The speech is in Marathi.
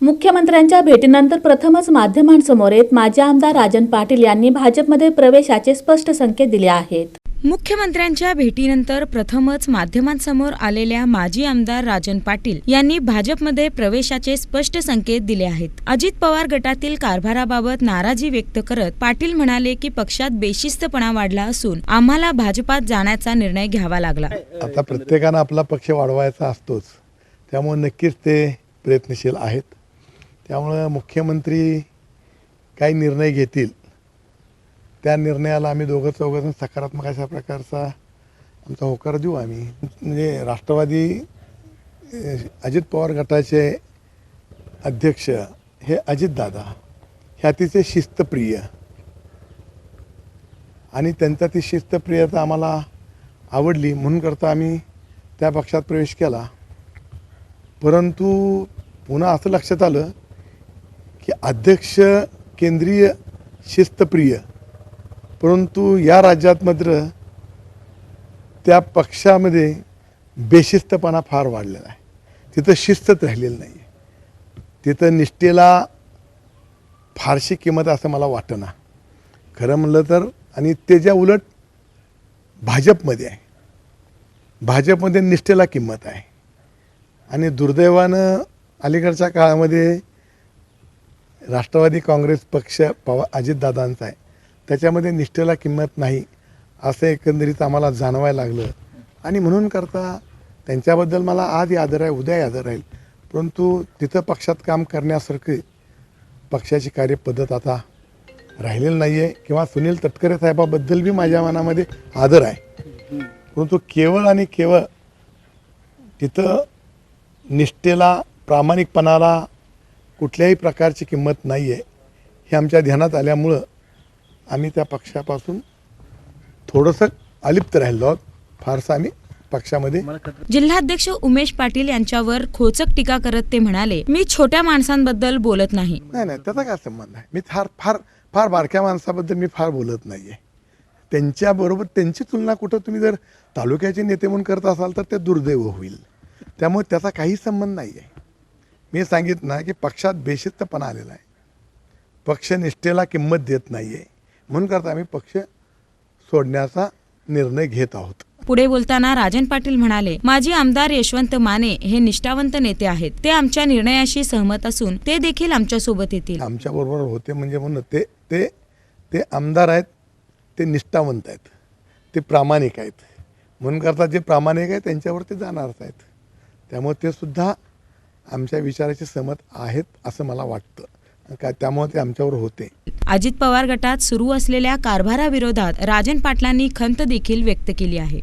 मुख्यमंत्र्यांच्या भेटीनंतर प्रथमच माध्यमांसमोर येत माजी आमदार राजन पाटील यांनी भाजपमध्ये प्रवेशाचे स्पष्ट संकेत दिले आहेत. मुख्यमंत्र्यांच्या भेटीनंतर प्रथमच माध्यमांसमोर आलेल्या माजी आमदार राजन पाटील यांनी भाजपमध्ये प्रवेशाचे स्पष्ट संकेत दिले आहेत. अजित पवार गटातील कारभाराबाबत नाराजी व्यक्त करत पाटील म्हणाले की पक्षात बेशिस्तपणा वाढला असून आम्हाला भाजपात जाण्याचा निर्णय घ्यावा लागला. आता प्रत्येकानं आपला पक्ष वाढवायचा असतोच. त्यामुळे नक्कीच ते प्रयत्नशील आहेत. त्यामुळं मुख्यमंत्री काही निर्णय घेतील. त्या निर्णयाला आम्ही दोघं चौघं सकारात्मक अशा प्रकारचा आमचा होकार देऊ आम्ही. म्हणजे राष्ट्रवादी अजित पवार गटाचे अध्यक्ष हे अजितदादा हे अतिशय शिस्तप्रिय. आणि त्यांचा ती शिस्तप्रियता आम्हाला आवडली. म्हणून करता आम्ही त्या पक्षात प्रवेश केला. परंतु पुन्हा असं लक्षात आलं की अध्यक्ष केंद्रीय शिस्तप्रिय परंतु या राज्यात मात्र त्या पक्षामध्ये बेशिस्तपणा फार वाढलेला आहे. तिथं शिस्तच राहिलेलं नाही तिथं निष्ठेला फारशी किंमत असं मला वाटना खरं म्हणलं तर आणि त्याच्या उलट भाजपमध्ये आहे. भाजपमध्ये निष्ठेला किंमत आहे. आणि दुर्दैवानं अलीकडच्या काळामध्ये राष्ट्रवादी काँग्रेस पक्ष पवा अजितदादांचा आहे. त्याच्यामध्ये निष्ठेला किंमत नाही असं एकंदरीत आम्हाला जाणवायला लागलं. आणि म्हणून करता त्यांच्याबद्दल मला आज आदर आहे उद्याही आदर राहील. परंतु तिथं पक्षात काम करण्यासारखी पक्षाची कार्यपद्धत आता राहिलेली नाही आहे किंवा सुनील तटकरे साहेबाबद्दल बी माझ्या मनामध्ये आदर आहे. परंतु केवळ आणि केवळ तिथं निष्ठेला प्रामाणिकपणाला कुठल्याही प्रकारची किंमत नाही आहे हे आमच्या ध्यानात आल्यामुळं आम्ही त्या पक्षापासून थोडंसं अलिप्त राहिलो आहोत. फारसं आम्ही पक्षामध्ये जिल्हाध्यक्ष उमेश पाटील यांच्यावर खोचक टीका करत ते म्हणाले मी छोट्या माणसांबद्दल बोलत नाही. नाही नाही त्याचा काय संबंध आहे? मी फार फार फार बारक्या माणसाबद्दल मी फार बोलत नाही आहे त्यांच्याबरोबर त्यांची तुलना कुठं तुम्ही जर तालुक्याचे नेते म्हणून करत असाल तर ते दुर्दैव होईल. त्यामुळे त्याचा काही संबंध नाही आहे मी सांगितलं ना की पक्षात बेशिस्तपणा आलेला आहे. पक्ष निष्ठेला किंमत देत नाही आहे म्हणून करता आम्ही पक्ष सोडण्याचा निर्णय घेत आहोत. पुढे बोलताना राजन पाटील म्हणाले माजी आमदार यशवंत माने हे निष्ठावंत नेते आहेत. ते आमच्या निर्णयाशी सहमत असून ते देखील आमच्यासोबत येतील. आमच्याबरोबर होते म्हणजे म्हणून ते ते ते आमदार आहेत ते निष्ठावंत आहेत. ते प्रामाणिक आहेत. म्हणून करता जे प्रामाणिक आहेत त्यांच्यावर ते जाणारच आहेत. त्यामुळे ते सुद्धा आमच्या विचाराचे सहमत आहेत असं मला वाटतं. का त्यामुळे ते आमच्यावर होते. अजित पवार गटात सुरू असलेल्या कारभाराविरोधात राजन पाटलांनी खंत देखील व्यक्त केली आहे.